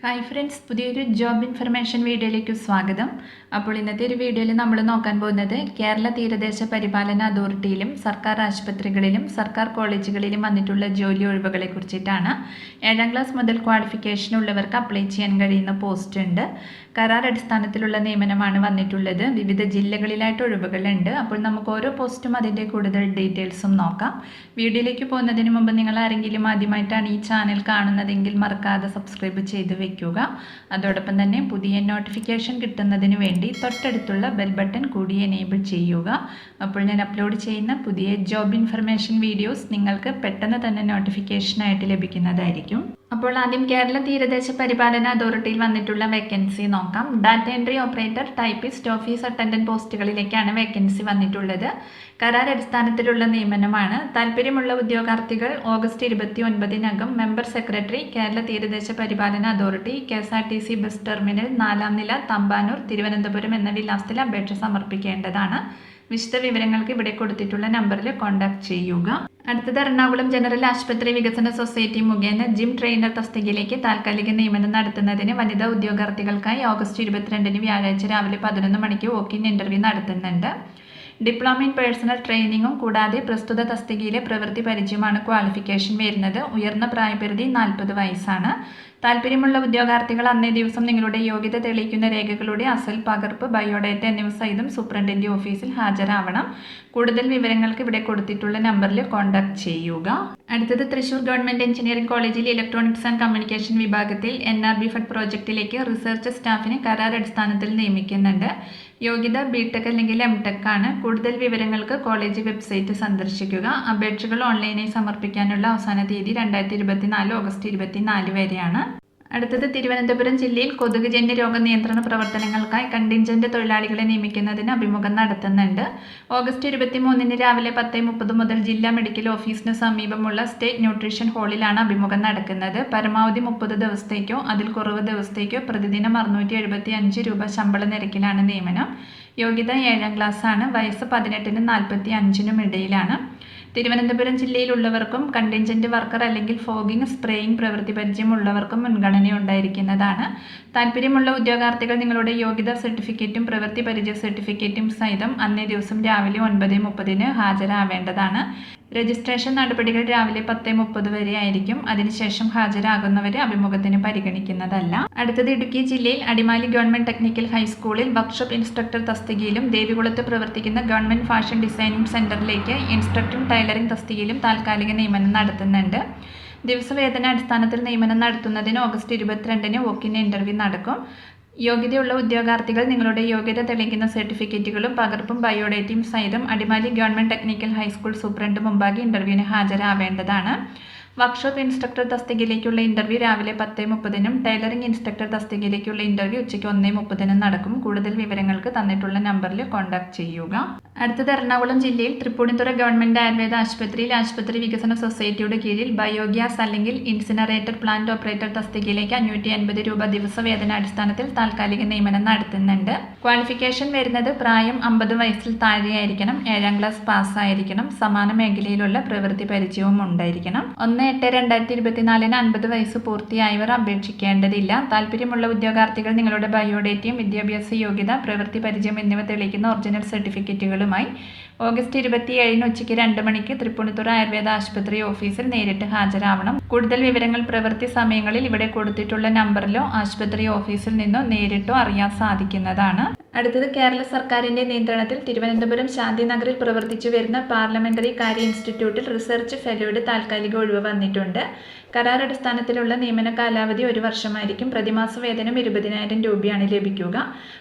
Hi friends പുതിയൊരു job information വീഡിയോയിലേക്ക് സ്വാഗതം. അപ്പോൾ ഇന്നത്തെ ഒരു വീഡിയോയിൽ നമ്മൾ നോക്കാൻ പോകുന്നത് കേരള തീരദേശ പരിപാലന അതോറിറ്റിയിലും സർക്കാർ ആശുപത്രികളിലും സർക്കാർ കോളേജുകളിലും വന്നിട്ടുള്ള ജോലി ഒഴിവുകളെ കുറിച്ചിട്ടാണ്. ഏഴാം ക്ലാസ് മുതൽ ക്വാളിഫിക്കേഷൻ ഉള്ളവർക്ക് അപ്ലൈ ചെയ്യാൻ കഴിയുന്ന പോസ്റ്റ് ഉണ്ട്. കരാർ അടിസ്ഥാനത്തിലുള്ള നിയമനമാണ് വന്നിട്ടുള്ളത്. വിവിധ ജില്ലകളിലായിട്ട് ഒഴിവുകളുണ്ട്. അപ്പോൾ നമുക്ക് ഓരോ പോസ്റ്റും അതിന്റെ കൂടുതൽ ഡീറ്റെയിൽസും നോക്കാം. വീഡിയോയിലേക്ക് പോകുന്നതിന് മുമ്പ് നിങ്ങൾ ആരെങ്കിലും ആദ്യമായിട്ടാണ് ഈ ചാനൽ കാണുന്നതെങ്കിൽ മറക്കാതെ സബ്സ്ക്രൈബ് ചെയ്ത് വെക്കുക. അതോടൊപ്പം തന്നെ പുതിയ നോട്ടിഫിക്കേഷൻ കിട്ടുന്നതിന് വേണ്ടി തൊട്ടടുത്തുള്ള ബെൽ ബട്ടൺ കൂടി എനേബിൾ ചെയ്യുക. അപ്പോൾ ഞാൻ അപ്ലോഡ് ചെയ്യുന്ന പുതിയ ജോബ് ഇൻഫർമേഷൻ വീഡിയോസ് നിങ്ങൾക്ക് പെട്ടെന്ന് തന്നെ നോട്ടിഫിക്കേഷനായിട്ട് ലഭിക്കുന്നതായിരിക്കും. അപ്പോൾ ആദ്യം കേരള തീരദേശ പരിപാലന അതോറിറ്റിയിൽ വന്നിട്ടുള്ള വേക്കൻസി നോക്കാം. Data entry operator typist office attendant പോസ്റ്റുകളിലേക്കാണ് vacancy വന്നിട്ടുള്ളത്. കരാർ അടിസ്ഥാനത്തിലുള്ള നിയമനമാണ്. താല്പര്യമുള്ള ഉദ്യോഗാർത്ഥികൾ ഓഗസ്റ്റ് ഇരുപത്തി ഒൻപതിനകം മെമ്പർ സെക്രട്ടറി കേരള തീരദേശ പരിപാലന authority K S R T C bus terminal നാലാം നില തമ്പാനൂർ തിരുവനന്തപുരം എന്ന വിലാസത്തിൽ അപേക്ഷ സമർപ്പിക്കേണ്ടതാണ്. വിശദ വിവരങ്ങൾക്ക് ഇവിടെ കൊടുത്തിട്ടുള്ള നമ്പറിൽ കോൺടാക്ട് ചെയ്യുക. അടുത്തത് എറണാകുളം ജനറൽ ആശുപത്രി വികസന സൊസൈറ്റി മുഖേന ജിം ട്രെയിനർ തസ്തികയിലേക്ക് താൽക്കാലിക നിയമനം നടത്തുന്നതിന് വനിതാ ഉദ്യോഗാർത്ഥികൾക്കായി ഓഗസ്റ്റ് ഇരുപത്തിരണ്ടിന് വ്യാഴാഴ്ച രാവിലെ പതിനൊന്ന് മണിക്ക് വോക്കിൻ ഇന്റർവ്യൂ നടത്തുന്നുണ്ട്. ഡിപ്ലോമ ഇൻ പേഴ്സണൽ ട്രെയിനിങ്ങും കൂടാതെ പ്രസ്തുത തസ്തികയിലെ പ്രവൃത്തി പരിചയമാണ് ക്വാളിഫിക്കേഷൻ വരുന്നത്. ഉയർന്ന പ്രായപരിധി നാൽപ്പത് വയസ്സാണ്. താല്പര്യമുള്ള ഉദ്യോഗാർത്ഥികൾ അന്നേ ദിവസം നിങ്ങളുടെ യോഗ്യത തെളിയിക്കുന്ന രേഖകളുടെ അസൽ പകർപ്പ് ബയോഡേറ്റ എന്നിവ സഹിതം സൂപ്രണ്ടിന്റെ ഓഫീസിൽ ഹാജരാവണം. കൂടുതൽ വിവരങ്ങൾക്ക് ഇവിടെ കൊടുത്തിട്ടുള്ള നമ്പറിൽ കോൺടാക്ട് ചെയ്യുക. അടുത്തത് തൃശൂർ ഗവൺമെന്റ് എഞ്ചിനീയറിംഗ് കോളേജിൽ ഇലക്ട്രോണിക്സ് ആൻഡ് കമ്മ്യൂണിക്കേഷൻ വിഭാഗത്തിൽ എൻ ആർ ബി ഫഡ് പ്രോജക്റ്റിലേക്ക് റിസർച്ച് സ്റ്റാഫിനെ കരാർ അടിസ്ഥാനത്തിൽ നിയമിക്കുന്നുണ്ട്. യോഗ്യത ബിടെക് അല്ലെങ്കിൽ എം ടെക് ആണ്. കൂടുതൽ വിവരങ്ങൾക്ക് കോളേജ് വെബ്സൈറ്റ് സന്ദർശിക്കുക. അപേക്ഷകൾ ഓൺലൈനായി സമർപ്പിക്കാനുള്ള അവസാന തീയതി രണ്ടായിരത്തി ഇരുപത്തിനാല് ഓഗസ്റ്റ് ഇരുപത്തിനാല് വരെയാണ്. അടുത്തത് തിരുവനന്തപുരം ജില്ലയിൽ കൊതുകുജന്യ രോഗ നിയന്ത്രണ പ്രവർത്തനങ്ങൾക്കായി കണ്ടിൻജന്റ് തൊഴിലാളികളെ നിയമിക്കുന്നതിന് അഭിമുഖം നടത്തുന്നുണ്ട്. ഓഗസ്റ്റ് ഇരുപത്തി മൂന്നിന് രാവിലെ പത്ത് മുപ്പത് മുതൽ ജില്ലാ മെഡിക്കൽ ഓഫീസിന് സമീപമുള്ള സ്റ്റേറ്റ് ന്യൂട്രീഷൻ ഹാളിലാണ് അഭിമുഖം നടക്കുന്നത്. പരമാവധി മുപ്പത് ദിവസത്തേക്കോ അതിൽ കുറവ് ദിവസത്തേക്കോ പ്രതിദിനം അറുന്നൂറ്റി എഴുപത്തി അഞ്ച് രൂപ ശമ്പള നിരക്കിലാണ് നിയമനം. യോഗ്യത ഏഴാം ആണ് വയസ്സ് പതിനെട്ടിനും നാൽപ്പത്തി അഞ്ചിനും ഇടയിലാണ്. തിരുവനന്തപുരം ജില്ലയിലുള്ളവർക്കും കണ്ടിൻജന്റ് വർക്കർ അല്ലെങ്കിൽ ഫോഗിംഗ് സ്പ്രേയിങ് പ്രവൃത്തി പരിചയമുള്ളവർക്കും മുൻഗണന ഉണ്ടായിരിക്കുന്നതാണ്. താല്പര്യമുള്ള ഉദ്യോഗാർത്ഥികൾ നിങ്ങളുടെ യോഗ്യതാ സർട്ടിഫിക്കറ്റും പ്രവൃത്തി പരിചയ സർട്ടിഫിക്കറ്റും സഹിതം അന്നേ ദിവസം രാവിലെ ഒൻപത് മുപ്പതിന് ഹാജരാവേണ്ടതാണ്. രജിസ്ട്രേഷൻ നടപടികൾ രാവിലെ പത്ത് മുപ്പത് വരെ ആയിരിക്കും. അതിനുശേഷം ഹാജരാകുന്നവരെ അഭിമുഖത്തിന് പരിഗണിക്കുന്നതല്ല. അടുത്തത് ഇടുക്കി ജില്ലയിൽ അടിമാലി ഗവൺമെന്റ് ടെക്നിക്കൽ ഹൈസ്കൂളിൽ വർക്ക്ഷോപ്പ് ഇൻസ്ട്രക്ടർ തസ്തികയിലും ദേവികുളത്ത് പ്രവർത്തിക്കുന്ന ഗവൺമെന്റ് ഫാഷൻ ഡിസൈനിംഗ് സെന്ററിലേക്ക് ഇൻസ്ട്രക്ടറും ടൈലറിംഗ് തസ്തികയിലും താൽക്കാലിക നിയമനം നടത്തുന്നുണ്ട്. ദിവസവേതന അടിസ്ഥാനത്തിൽ നിയമനം നടത്തുന്നതിന് ഓഗസ്റ്റ് ഇരുപത്തിരണ്ടിന് വോക്കിൻ ഇന്റർവ്യൂ നടക്കും. യോഗ്യതയുള്ള ഉദ്യോഗാർത്ഥികൾ നിങ്ങളുടെ യോഗ്യത തെളിയിക്കുന്ന സർട്ടിഫിക്കറ്റുകളും പകർപ്പും ബയോഡേറ്റയും സഹിതം Adimali government technical high school superintendent മുമ്പാകെ ഇന്റർവ്യൂവിന് ഹാജരാവേണ്ടതാണ്. വർക്ക്ഷോപ്പ് ഇൻസ്ട്രക്ടർ തസ്തികയിലേക്കുള്ള ഇന്റർവ്യൂ രാവിലെ പത്ത് മുപ്പതിനും ടൈലറിംഗ് ഇൻസ്ട്രക്ടർ തസ്തികയിലേക്കുള്ള ഇന്റർവ്യൂ ഉച്ചയ്ക്ക് ഒന്നേ മുപ്പതിനും നടക്കും. കൂടുതൽ വിവരങ്ങൾക്ക് തന്നിട്ടുള്ള നമ്പറിൽ കോൺടാക്ട് ചെയ്യുക. അടുത്തത് എറണാകുളം ജില്ലയിൽ തൃപ്പൂണിത്തുറ ഗവൺമെന്റ് ആയുർവേദ ആശുപത്രിയിൽ ആശുപത്രി വികസന സൊസൈറ്റിയുടെ കീഴിൽ ബയോഗ്യാസ് അല്ലെങ്കിൽ ഇൻസിനറേറ്റർ പ്ലാന്റ് ഓപ്പറേറ്റർ തസ്തികയിലേക്ക് അഞ്ഞൂറ്റി അൻപത് രൂപ ദിവസ വേതന അടിസ്ഥാനത്തിൽ താൽക്കാലിക നിയമനം നടത്തുന്നുണ്ട്. ക്വാളിഫിക്കേഷൻ വരുന്നത് പ്രായം അമ്പത് വയസ്സിൽ താഴെയായിരിക്കണം ഏഴാം ക്ലാസ് പാസ്സായിരിക്കണം സമാന മേഖലയിലുള്ള പ്രവൃത്തി പരിചയവും ഉണ്ടായിരിക്കണം. ഒന്ന് എട്ട് രണ്ടായിരത്തി ഇരുപത്തിനാലിന് അൻപത് വയസ്സ് പൂർത്തിയായവർ അപേക്ഷിക്കേണ്ടതില്ല. താല്പര്യമുള്ള ഉദ്യോഗാർത്ഥികൾ നിങ്ങളുടെ ബയോഡേറ്റയും വിദ്യാഭ്യാസ യോഗ്യത പ്രവൃത്തി പരിചയം എന്നിവ തെളിയിക്കുന്ന ഒറിജിനൽ സർട്ടിഫിക്കറ്റുകളുമായി ഓഗസ്റ്റ് ഇരുപത്തിയേഴിന് ഉച്ചയ്ക്ക് രണ്ട് മണിക്ക് തൃപ്പൂണിത്തുറ ആയുർവേദ ആശുപത്രി ഓഫീസിൽ നേരിട്ട് ഹാജരാവണം. കൂടുതൽ വിവരങ്ങൾ പ്രവൃത്തി സമയങ്ങളിൽ ഇവിടെ കൊടുത്തിട്ടുള്ള നമ്പറിലോ ആശുപത്രി ഓഫീസിൽ നിന്നോ നേരിട്ടോ അറിയാൻ സാധിക്കുന്നതാണ്. അടുത്തത് കേരള സർക്കാരിന്റെ നിയന്ത്രണത്തിൽ തിരുവനന്തപുരം ശാന്തിനഗറിൽ പ്രവർത്തിച്ചു വരുന്ന പാർലമെന്ററി കാര്യ ഇൻസ്റ്റിറ്റ്യൂട്ടിൽ റിസർച്ച് ഫെലോയുടെ താൽക്കാലിക ഒഴിവ് വന്നിട്ടുണ്ട്. കരാർ അടിസ്ഥാനത്തിലുള്ള നിയമന കാലാവധി ഒരു വർഷമായിരിക്കും. പ്രതിമാസ വേതനം ഇരുപതിനായിരം രൂപയാണ് ലഭിക്കുക.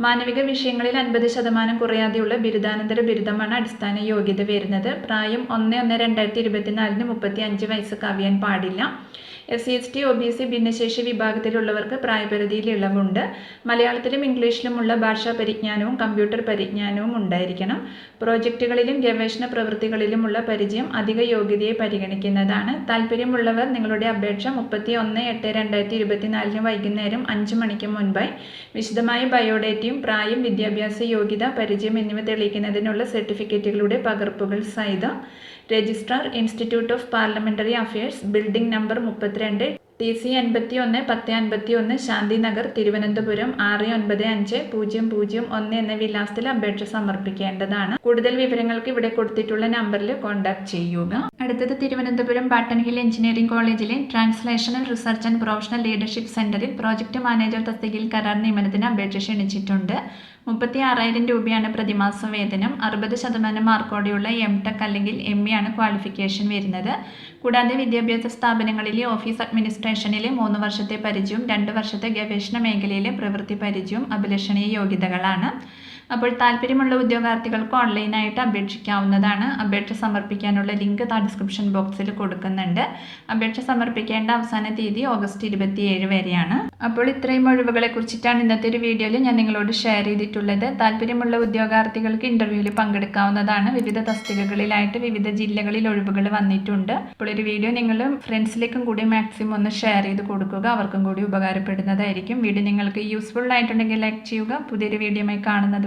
മാനവിക വിഷയങ്ങളിൽ അൻപത് ശതമാനം കുറയാതെയുള്ള ബിരുദാനന്തര ബിരുദമാണ് അടിസ്ഥാന യോഗ്യത വരുന്നത്. പ്രായം ഒന്ന് ഒന്ന് രണ്ടായിരത്തി ഇരുപത്തിനാലിന് മുപ്പത്തി അഞ്ച് വയസ്സ് കവിയാൻ പാടില്ല. S C S T O B C ഭിന്നശേഷി വിഭാഗത്തിലുള്ളവർക്ക് പ്രായപരിധിയിൽ ഇളവുണ്ട്. മലയാളത്തിലും ഇംഗ്ലീഷിലുമുള്ള ഭാഷാ പരിജ്ഞാനവും കമ്പ്യൂട്ടർ പരിജ്ഞാനവും ഉണ്ടായിരിക്കണം. പ്രോജക്റ്റുകളിലും ഗവേഷണ പ്രവൃത്തികളിലുമുള്ള പരിചയം അധിക യോഗ്യതയെ പരിഗണിക്കുന്നതാണ്. താല്പര്യമുള്ളവർ നിങ്ങളുടെ അപേക്ഷ മുപ്പത്തി ഒന്ന് എട്ട് രണ്ടായിരത്തി ഇരുപത്തിനാലിന് വൈകുന്നേരം അഞ്ച് മണിക്ക് മുൻപായി വിശദമായ ബയോഡേറ്റയും പ്രായം വിദ്യാഭ്യാസ യോഗ്യത പരിചയം എന്നിവ തെളിയിക്കുന്നതിനുള്ള സർട്ടിഫിക്കറ്റുകളുടെ പകർപ്പുകൾ സഹിതം registrar institute of parliamentary affairs building number മുപ്പത്തിരണ്ട് ടി സി എൺപത്തി ഒന്ന് പത്ത് അൻപത്തി ഒന്ന് ശാന്തിനഗർ തിരുവനന്തപുരം ആറ് ഒൻപത് അഞ്ച് പൂജ്യം പൂജ്യം ഒന്ന് എന്ന വിലാസത്തിൽ അപേക്ഷ സമർപ്പിക്കേണ്ടതാണ്. കൂടുതൽ വിവരങ്ങൾക്ക് ഇവിടെ കൊടുത്തിട്ടുള്ള നമ്പറിൽ കോൺടാക്ട് ചെയ്യുക. അടുത്തത് തിരുവനന്തപുരം ബാട്ടൺ ഹിൽ എഞ്ചിനീയറിംഗ് കോളേജിലെ translational research and professional leadership സെന്ററിൽ പ്രോജക്ട് മാനേജർ തസ്തികയിൽ കരാർ നിയമനത്തിന് അപേക്ഷ ക്ഷണിച്ചിട്ടുണ്ട്. മുപ്പത്തി ആറായിരം രൂപയാണ് പ്രതിമാസം വേതനം. അറുപത് ശതമാനം മാർക്കോടെയുള്ള എം ടെക് അല്ലെങ്കിൽ എം ഇ ആണ് ക്വാളിഫിക്കേഷൻ വരുന്നത്. കൂടാതെ വിദ്യാഭ്യാസ സ്ഥാപനങ്ങളിലെ ഓഫീസ് അഡ്മിനിസ്ട്രേഷനിലെ മൂന്ന് വർഷത്തെ പരിചയവും രണ്ട് വർഷത്തെ ഗവേഷണ മേഖലയിലെ പ്രവൃത്തി പരിചയവും അഭിലഷണീയ യോഗ്യതകളാണ്. അപ്പോൾ താല്പര്യമുള്ള ഉദ്യോഗാർത്ഥികൾക്ക് ഓൺലൈനായിട്ട് അപേക്ഷിക്കാവുന്നതാണ്. അപേക്ഷ സമർപ്പിക്കാനുള്ള ലിങ്ക് താ ഡിസ്ക്രിപ്ഷൻ ബോക്സിൽ കൊടുക്കുന്നുണ്ട്. അപേക്ഷ സമർപ്പിക്കേണ്ട അവസാന തീയതി ഓഗസ്റ്റ് ഇരുപത്തിയേഴ് വരെയാണ്. അപ്പോൾ ഇത്രയും ഒഴിവുകളെ കുറിച്ചിട്ടാണ് ഇന്നത്തെ ഒരു വീഡിയോയിൽ ഞാൻ നിങ്ങളോട് ഷെയർ ചെയ്തിട്ടുള്ളത്. താല്പര്യമുള്ള ഉദ്യോഗാർത്ഥികൾക്ക് ഇന്റർവ്യൂവിൽ പങ്കെടുക്കാവുന്നതാണ്. വിവിധ തസ്തികകളിലായിട്ട് വിവിധ ജില്ലകളിൽ ഒഴിവുകൾ വന്നിട്ടുണ്ട്. അപ്പോൾ ഒരു വീഡിയോ നിങ്ങൾ ഫ്രണ്ട്സിലേക്കും കൂടി മാക്സിമം ഒന്ന് ഷെയർ ചെയ്ത് കൊടുക്കുക. അവർക്കും കൂടി ഉപകാരപ്പെടുന്നതായിരിക്കും. വീഡിയോ നിങ്ങൾക്ക് യൂസ്ഫുൾ ആയിട്ടുണ്ടെങ്കിൽ ലൈക്ക് ചെയ്യുക. പുതിയൊരു വീഡിയോയുമായി കാണുന്നത്